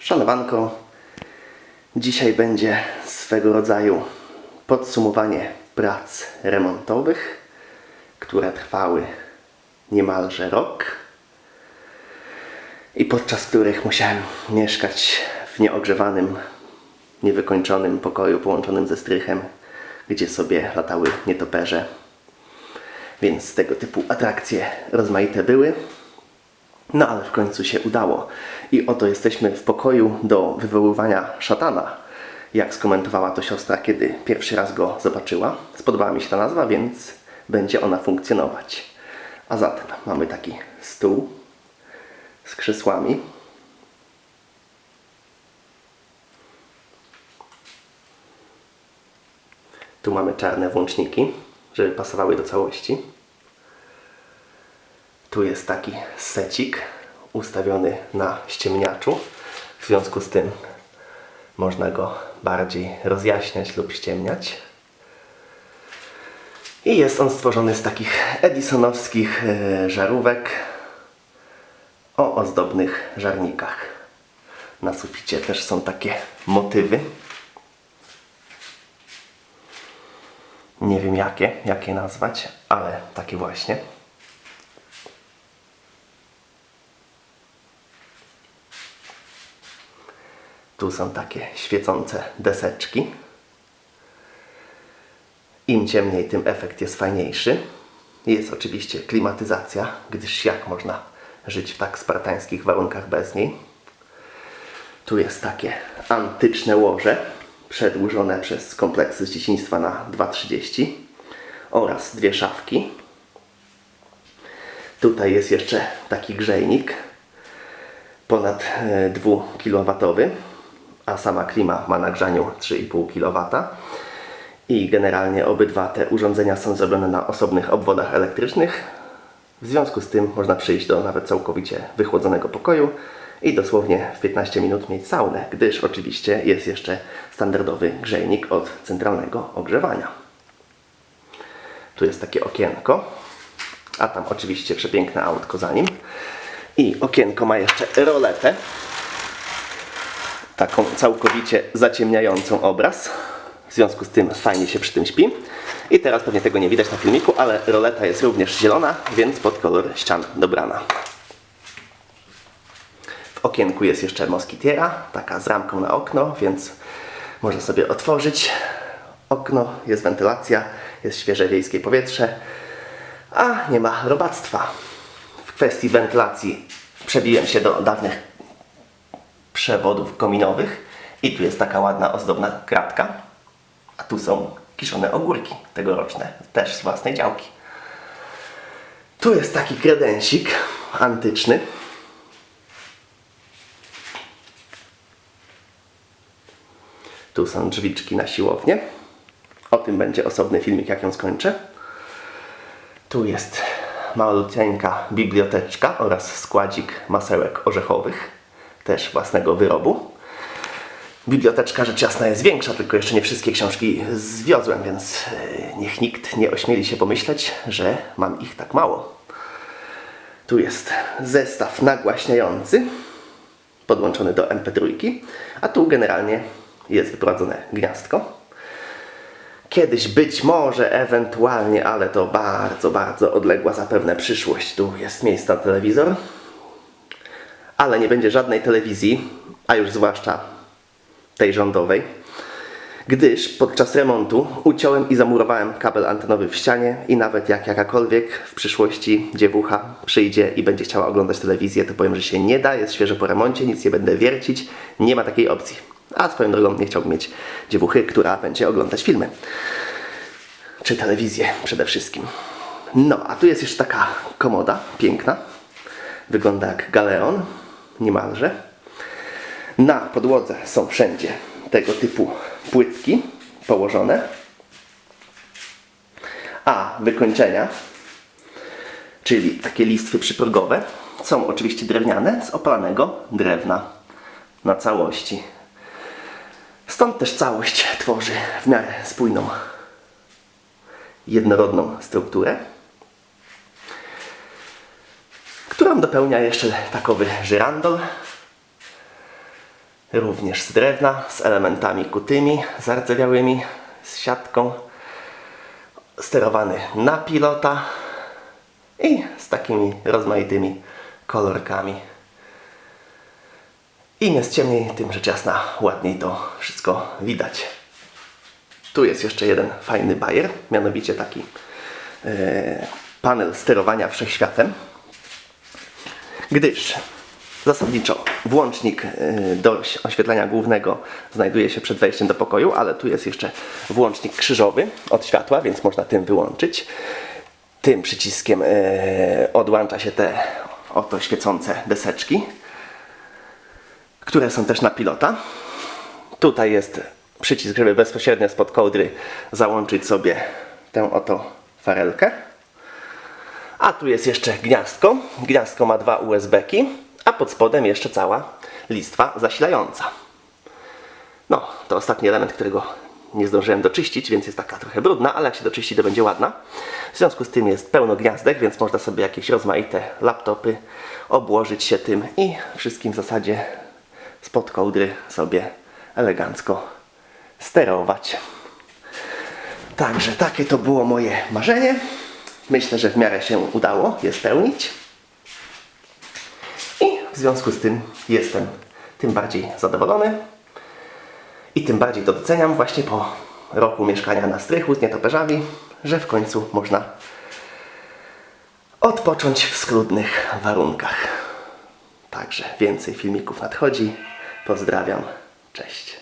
Szanowanko, dzisiaj będzie swego rodzaju podsumowanie prac remontowych, które trwały niemalże rok i podczas których musiałem mieszkać w nieogrzewanym, niewykończonym pokoju połączonym ze strychem, gdzie sobie latały nietoperze. Więc tego typu atrakcje rozmaite były. No ale w końcu się udało. I oto jesteśmy w pokoju do wywoływania szatana. Jak skomentowała to siostra, kiedy pierwszy raz go zobaczyła. Spodobała mi się ta nazwa, więc będzie ona funkcjonować. A zatem mamy taki stół z krzesłami. Tu mamy czarne włączniki, żeby pasowały do całości. Tu jest taki secik ustawiony na ściemniaczu. W związku z tym można go bardziej rozjaśniać lub ściemniać. I jest on stworzony z takich edisonowskich e, żarówek o ozdobnych żarnikach. Na suficie też są takie motywy. Nie wiem jakie, jakie nazwać, ale takie właśnie. Tu są takie świecące deseczki. Im ciemniej, tym efekt jest fajniejszy. Jest oczywiście klimatyzacja, gdyż jak można żyć w tak spartańskich warunkach bez niej. Tu jest takie antyczne łoże, przedłużone przez kompleksy z dzieciństwa na 2,30 oraz dwie szafki. Tutaj jest jeszcze taki grzejnik ponad 2 kW, a sama klima ma na grzaniu 3,5 kW. I generalnie obydwa te urządzenia są zrobione na osobnych obwodach elektrycznych. W związku z tym można przyjść do nawet całkowicie wychłodzonego pokoju i dosłownie w 15 minut mieć saunę, gdyż oczywiście jest jeszcze standardowy grzejnik od centralnego ogrzewania. Tu jest takie okienko, a tam oczywiście przepiękne autko za nim. I okienko ma jeszcze roletę, taką całkowicie zaciemniającą obraz. W związku z tym fajnie się przy tym śpi. I teraz pewnie tego nie widać na filmiku, ale roleta jest również zielona, więc pod kolor ścian dobrana. W okienku jest jeszcze moskitiera, taka z ramką na okno, więc można sobie otworzyć okno, jest wentylacja, jest świeże wiejskie powietrze, a nie ma robactwa. W kwestii wentylacji przebiłem się do dawnych przewodów kominowych i tu jest taka ładna, ozdobna kratka, a tu są kiszone ogórki tegoroczne, też z własnej działki. Tu jest taki kredensik antyczny. Tu są drzwiczki na siłownię. O tym będzie osobny filmik, jak ją skończę. Tu jest maluteńka biblioteczka oraz składzik masełek orzechowych, też własnego wyrobu. Biblioteczka rzecz jasna jest większa, tylko jeszcze nie wszystkie książki zwiozłem, więc e, niech nikt nie ośmieli się pomyśleć, że mam ich tak mało. Tu jest zestaw nagłaśniający podłączony do MP3, a tu generalnie jest wyprowadzone gniazdko. Kiedyś być może, ewentualnie, ale to bardzo, bardzo odległa zapewne przyszłość. Tu jest miejsce na telewizor, ale nie będzie żadnej telewizji, a już zwłaszcza tej rządowej, gdyż podczas remontu uciąłem i zamurowałem kabel antenowy w ścianie i nawet jak jakakolwiek w przyszłości dziewucha przyjdzie i będzie chciała oglądać telewizję, to powiem, że się nie da, jest świeżo po remoncie, nic nie będę wiercić, nie ma takiej opcji. A swoją drogą nie chciałbym mieć dziewuchy, która będzie oglądać filmy. Czy telewizję przede wszystkim. No, a tu jest jeszcze taka komoda, piękna. Wygląda jak galeon, niemalże. Na podłodze są wszędzie tego typu płytki położone. A wykończenia, czyli takie listwy przyprogowe, są oczywiście drewniane z opalanego drewna na całości. Stąd też całość tworzy w miarę spójną, jednorodną strukturę, którą dopełnia jeszcze takowy żyrandol Również z drewna, z elementami kutymi, zardzewiałymi, z siatką. Sterowany na pilota i z takimi rozmaitymi kolorkami. Im jest ciemniej, tym rzecz jasna ładniej to wszystko widać. Tu jest jeszcze jeden fajny bajer, mianowicie taki e, panel sterowania wszechświatem, gdyż zasadniczo włącznik e, do oświetlenia głównego znajduje się przed wejściem do pokoju, ale tu jest jeszcze włącznik krzyżowy od światła, więc można tym wyłączyć. Tym przyciskiem e, odłącza się te oto świecące deseczki, które są też na pilota. Tutaj jest przycisk, żeby bezpośrednio spod kołdry załączyć sobie tę oto farelkę. A tu jest jeszcze gniazdko. Gniazdko ma dwa USB-ki, a pod spodem jeszcze cała listwa zasilająca. No, to ostatni element, którego nie zdążyłem doczyścić, więc jest taka trochę brudna, ale jak się doczyści, to będzie ładna. W związku z tym jest pełno gniazdek, więc można sobie jakieś rozmaite laptopy obłożyć się tym i wszystkim w zasadzie spod kołdry sobie elegancko sterować. Także takie to było moje marzenie. Myślę, że w miarę się udało je spełnić. I w związku z tym jestem tym bardziej zadowolony. I tym bardziej to doceniam właśnie po roku mieszkania na strychu z nietoperzami, że w końcu można odpocząć w schludnych warunkach. Także więcej filmików nadchodzi. Pozdrawiam. Cześć.